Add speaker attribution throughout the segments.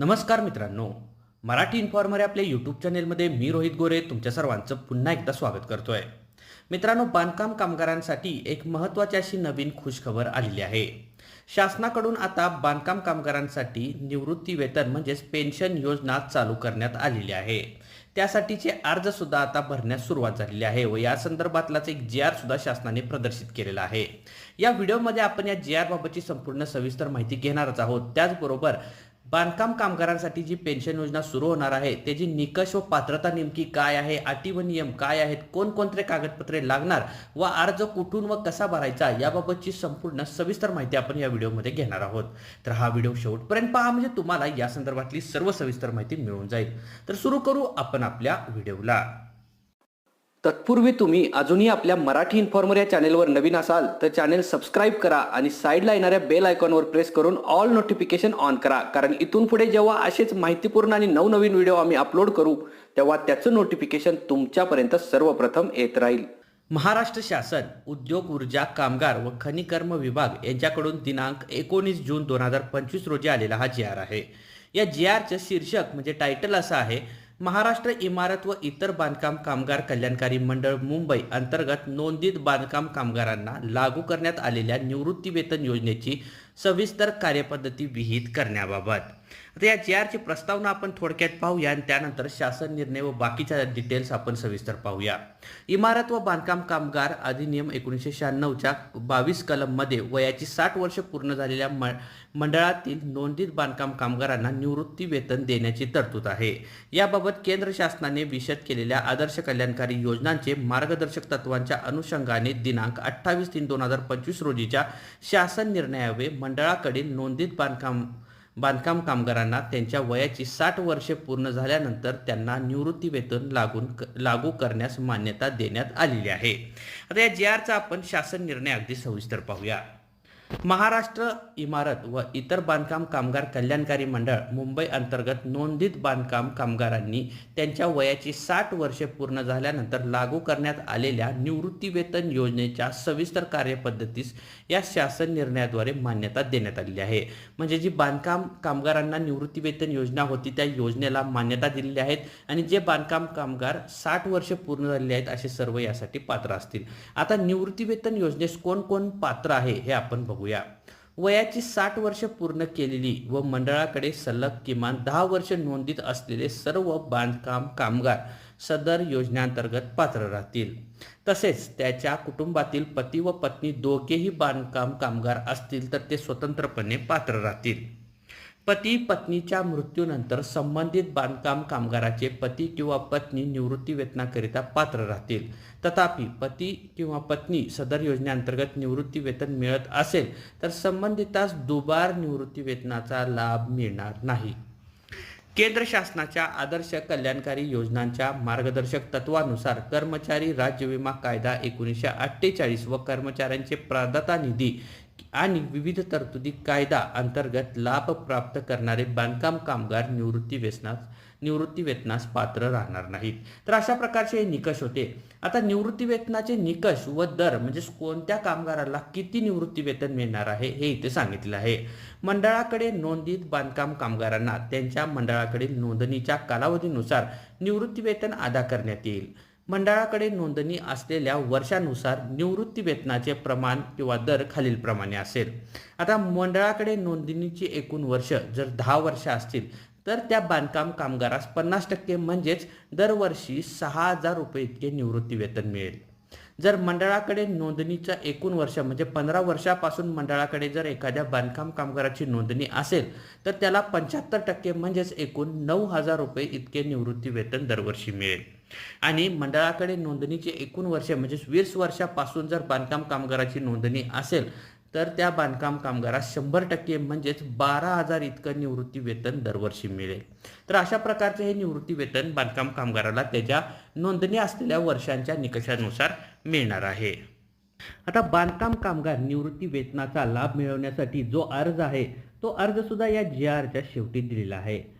Speaker 1: नमस्कार मित्रांनो. मराठी इन्फॉर्मर आपल्या यूट्यूब चॅनेलमध्ये मी रोहित गोरे तुमच्या सर्वांचं पुन्हा एकदा स्वागत करतोय. मित्रांनो बांधकाम कामगारांसाठी एक महत्त्वाची अशी नवीन खुशखबर आलेली आहे. शासनाकडून आता बांधकाम कामगारांसाठी निवृत्ती वेतन म्हणजेच पेन्शन योजना चालू करण्यात आलेली आहे. त्यासाठीचे अर्ज सुद्धा आता भरण्यास सुरुवात झालेली आहे व या संदर्भातलाच एक जी आर सुद्धा शासनाने प्रदर्शित केलेला आहे. या व्हिडिओमध्ये आपण या जी आर बाबतची संपूर्ण सविस्तर माहिती घेणारच आहोत. त्याचबरोबर बांधकाम कामगारांसाठी जी पेन्शन योजना सुरू होणार आहे त्याची निकष व पात्रता नेमकी काय आहे अटी व नियम काय आहेत कोणकोणते कागदपत्रे लागणार व अर्ज कुठून व कसा भरायचा याबाबतची संपूर्ण सविस्तर माहिती आपण या व्हिडिओमध्ये घेणार आहोत. तर हा व्हिडिओ शेवटपर्यंत पहा म्हणजे तुम्हाला या संदर्भातली सर्व सविस्तर माहिती मिळून जाईल. तर सुरू करू आपण आपल्या व्हिडिओला. तत्पूर्वी तुम्ही अजूनही आपल्या मराठी इन्फॉर्मर या चॅनेलवर नवीन असाल तर चॅनेल सबस्क्राईब करा आणि साईडला येणाऱ्या बेल आयकॉनवर प्रेस करून ऑल नोटिफिकेशन ऑन करा. कारण इथून पुढे जेव्हा असेच माहितीपूर्ण आणि नवनवीन व्हिडिओ आम्ही अपलोड करू तेव्हा त्याचं नोटिफिकेशन तुमच्यापर्यंत सर्वप्रथम येत राहील. महाराष्ट्र शासन उद्योग ऊर्जा कामगार व खनिकर्म विभाग यांच्याकडून दिनांक एकोणीस जून दोन हजार पंचवीस रोजी आलेला हा जी आर आहे. या जी आरचं शीर्षक म्हणजे टायटल असं आहे महाराष्ट्र इमारत व इतर बांधकाम कामगार कल्याणकारी मंडळ मुंबई अंतर्गत नोंदित बांधकाम कामगारांना लागू करण्यात आलेल्या निवृत्ती वेतन योजनेची सविस्तर कार्यपद्धती विहित करण्याबाबत. आता या जी आरची प्रस्तावना आपण थोडक्यात पाहूया आणि त्यानंतर शासन निर्णय व बाकीच्या डिटेल्स आपण सविस्तर पाहूया. इमारत व बांधकाम कामगार अधिनियम एकोणीसशे शहाण्णवच्या बावीस कलममध्ये वयाची साठ वर्ष पूर्ण झालेल्या म मंडळातील नोंदीत बांधकाम कामगारांना निवृत्ती वेतन देण्याची तरतूद आहे. याबाबत केंद्र शासनाने विशद केलेल्या आदर्श कल्याणकारी योजनांचे मार्गदर्शक तत्वांच्या अनुषंगाने दिनांक अठ्ठावीस तीन दोन हजार पंचवीस रोजीच्या शासन निर्णयावे मंडळाकडील नोंदित बांधकाम बांधकाम कामगारांना त्यांच्या वयाची साठ वर्षे पूर्ण झाल्यानंतर त्यांना निवृत्ती वेतन लागून लागू करण्यास मान्यता देण्यात आलेली आहे. आता या जी आरचा आपण शासन निर्णय अगदी सविस्तर पाहूया. महाराष्ट्र इमारत व इतर बांधकाम कामगार कल्याणकारी मंडळ मुंबई अंतर्गत नोंदित बांधकाम कामगारांनी त्यांच्या वयाची साठ वर्षे पूर्ण झाल्यानंतर लागू करण्यात आलेल्या निवृत्तीवेतन योजनेच्या सविस्तर कार्यपद्धतीस या शासन निर्णयाद्वारे मान्यता देण्यात आलेली आहे. म्हणजे जी बांधकाम कामगारांना निवृत्तीवेतन योजना होती त्या योजनेला मान्यता दिलेली आहेत आणि जे बांधकाम कामगार साठ वर्षे पूर्ण झालेले आहेत असे सर्व यासाठी पात्र असतील. आता निवृत्तीवेतन योजनेस कोण कोण पात्र आहे हे आपण बघूया. वयाची साठ वर्ष पूर्ण केलेली व मंडळाकडे सलग किमान दहा वर्ष नोंदीत असलेले सर्व बांधकाम कामगार सदर योजनेअंतर्गत पात्र राहतील. तसेच त्याच्या कुटुंबातील पती व पत्नी दोघेही बांधकाम कामगार असतील तर ते स्वतंत्रपणे पात्र राहतील. पती पत्नीच्या मृत्यूनंतर संबंधित बांधकाम कामगाराचे पती किंवा पत्नी निवृत्ती वेतनाकरिता पात्र राहतील. तथापि पती किंवा पत्नी सदर योजनेअंतर्गत निवृत्ती वेतन मिळत असेल तर संबंधितास दुबार निवृत्ती वेतनाचा लाभ मिळणार नाही. केंद्र शासनाच्या आदर्श कल्याणकारी योजनांच्या मार्गदर्शक तत्वानुसार कर्मचारी राज्य विमा कायदा एकोणीसशे अठ्ठेचाळीस व कर्मचाऱ्यांचे प्रदाता निधी आणि विविध तरतुदी कायदा अंतर्गत लाभ प्राप्त करणारे बांधकाम कामगार निवृत्ती वेतनास निवृत्ती वेतनास पात्र राहणार नाहीत. तर अशा प्रकारचे हे निकष होते. आता निवृत्ती वेतनाचे निकष व दर म्हणजे कोणत्या कामगाराला किती निवृत्ती वेतन मिळणार आहे हे इथे सांगितलं आहे. मंडळाकडे नोंदीत बांधकाम कामगारांना त्यांच्या मंडळाकडील नोंदणीच्या कालावधीनुसार निवृत्ती वेतन अदा करण्यात येईल. मंडळाकडे नोंदणी असलेल्या वर्षानुसार निवृत्ती वेतनाचे प्रमाण किंवा दर खालीलप्रमाणे असेल. आता मंडळाकडे नोंदणीची एकूण वर्ष जर दहा वर्ष असतील तर त्या बांधकाम कामगारास पन्नास टक्के म्हणजेच दरवर्षी सहा हजार रुपये इतके निवृत्ती वेतन मिळेल. जर मंडळाकडे नोंदणीचं एकूण वर्ष म्हणजे पंधरा वर्षापासून मंडळाकडे जर एखाद्या बांधकाम कामगाराची नोंदणी असेल तर त्याला पंच्याहत्तर टक्के म्हणजेच एकूण नऊ हजार रुपये इतके निवृत्ती वेतन दरवर्षी मिळेल. आणि मंडळाकडे नोंदणीचे एकूण वर्ष म्हणजे वीस वर्षापासून जर बांधकाम कामगाराची नोंदणी असेल तर त्या बांधकाम कामगारास शंभर टक्के म्हणजेच बारा हजार इतकं निवृत्ती वेतन दरवर्षी मिळेल. तर अशा प्रकारचे हे निवृत्ती वेतन बांधकाम कामगाराला त्याच्या नोंदणी असलेल्या वर्षांच्या निकषानुसार मिळणार आहे. आता बांधकाम कामगार निवृत्ती वेतनाचा लाभ मिळवण्यासाठी जो अर्ज आहे तो अर्ज सुद्धा या जी आरच्या शेवटी दिलेला आहे.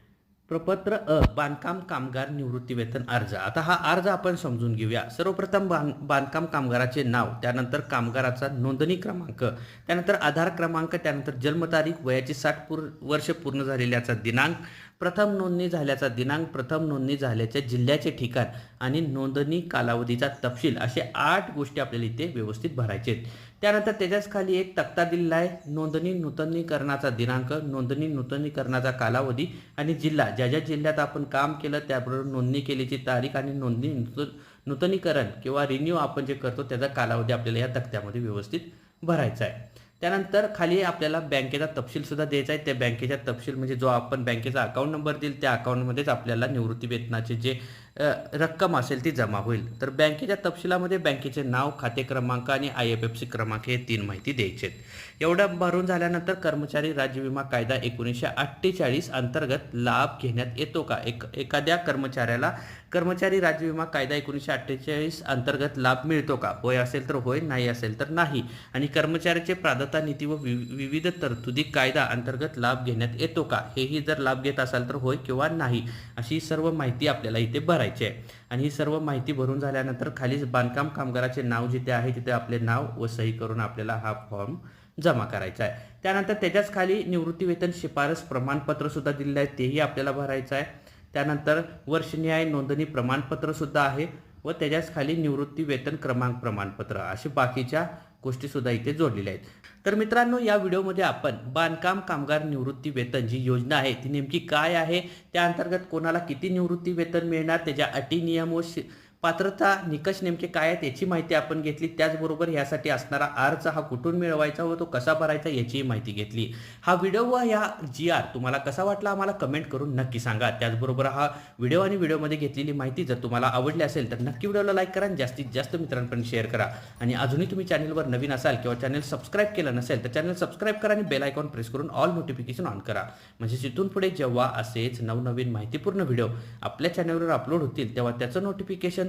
Speaker 1: प्रपत्र अ बांधकाम कामगार निवृत्तीवेतन अर्ज. आता हा अर्ज आपण समजून घेऊया. सर्वप्रथम बां बांधकाम कामगाराचे नाव त्यानंतर कामगाराचा नोंदणी क्रमांक त्यानंतर आधार क्रमांक त्यानंतर जन्मतारीख वयाची साठ पूर वर्ष पूर्ण झालेल्याचा दिनांक प्रथम नोंदणी झाल्याचा दिनांक प्रथम नोंदणी झाल्याच्या जिल्ह्याचे ठिकाण आणि नोंदणी कालावधीचा तपशील असे आठ गोष्टी आपल्याला इथे व्यवस्थित भरायचे आहेत. त्यानंतर त्याच्याच खाली एक तक्ता दिलेला आहे नोंदणी नूतनीकरणाचा दिनांक नोंदणी नूतनीकरणाचा कालावधी आणि जिल्हा. ज्या ज्या जिल्ह्यात आपण काम केलं त्याबरोबर नोंदणी केल्याची तारीख आणि नोंदणी नूतन नूतनीकरण किंवा रिन्यू आपण जे करतो त्याचा कालावधी आपल्याला या तक्त्यामध्ये व्यवस्थित भरायचा आहे. त्यानंतर खाली आपल्याला बँकेचा तपशीलसुद्धा द्यायचा आहे. त्या बँकेचा तपशील म्हणजे जो आपण बँकेचा अकाउंट नंबर देईल त्या अकाउंटमध्येच आपल्याला निवृत्ती वेतनाचे जे रक्कम असेल ती जमा होईल. तर बँकेच्या तपशिलामध्ये बँकेचे नाव खाते क्रमांक आणि आय एफ एफ सी क्रमांक हे तीन माहिती द्यायचे आहेत. एवढं भरून झाल्यानंतर कर्मचारी राज्य विमा कायदा एकोणीसशे अठ्ठेचाळीस अंतर्गत लाभ घेण्यात येतो का? एक एखाद्या कर्मचाऱ्याला कर्मचारी राज्य विमा कायदा एकोणीसशे अठ्ठेचाळीस अंतर्गत लाभ मिळतो का? होय असेल तर होय नाही असेल तर नाही. आणि कर्मचाऱ्याचे प्राधाता नीती व वि- विविध तरतुदी कायदा अंतर्गत लाभ घेण्यात येतो का? हेही जर लाभ घेत असाल तर होय किंवा नाही अशी सर्व माहिती आपल्याला इथे भरायची आहे. आणि ही सर्व माहिती भरून झाल्यानंतर खालीच बांधकाम कामगाराचे नाव जिथे आहे तिथे आपले नाव व सही करून आपल्याला हा फॉर्म जमा करायचा आहे. त्यानंतर त्याच्याच खाली निवृत्ती वेतन शिफारस प्रमाणपत्र सुद्धा दिलेलं आहे तेही आपल्याला भरायचं आहे. त्यानंतर वर्षनिहाय नोंदणी प्रमाणपत्रसुद्धा आहे व त्याच्याच खाली निवृत्ती वेतन क्रमांक प्रमाणपत्र असे बाकीच्या गोष्टीसुद्धा इथे जोडलेल्या आहेत. तर मित्रांनो या व्हिडिओमध्ये आपण बांधकाम कामगार निवृत्ती वेतन जी योजना आहे ती नेमकी काय आहे? त्या अंतर्गत कोणाला किती निवृत्ती वेतन मिळणार? त्याच्या अटी नियम व पात्रता निकष नेमके काय आहेत याची माहिती आपण घेतली. त्याचबरोबर यासाठी असणारा अर्ज हा कुठून मिळवायचा व तो कसा भरायचा याचीही माहिती घेतली. हा व्हिडिओ व ह्या जी आर तुम्हाला कसा वाटला आम्हाला कमेंट करून नक्की सांगा. त्याचबरोबर हा व्हिडिओ आणि व्हिडिओमध्ये घेतलेली माहिती जर तुम्हाला आवडली असेल तर नक्की व्हिडिओला लाईक करा आणि जास्तीत जास्त मित्रांपर्यंत शेअर करा. आणि अजूनही तुम्ही चॅनलवर नवीन असाल किंवा चॅनल सबस्क्राईब केलं नसेल तर चॅनल सबस्क्राईब करा आणि बेल आयकॉन प्रेस करून ऑल नोटिफिकेशन ऑन करा. म्हणजे तिथून पुढे जेव्हा असेच नवनवीन माहितीपूर्ण व्हिडिओ आपल्या चॅनलवर अपलोड होतील तेव्हा त्याचं नोटिफिकेशन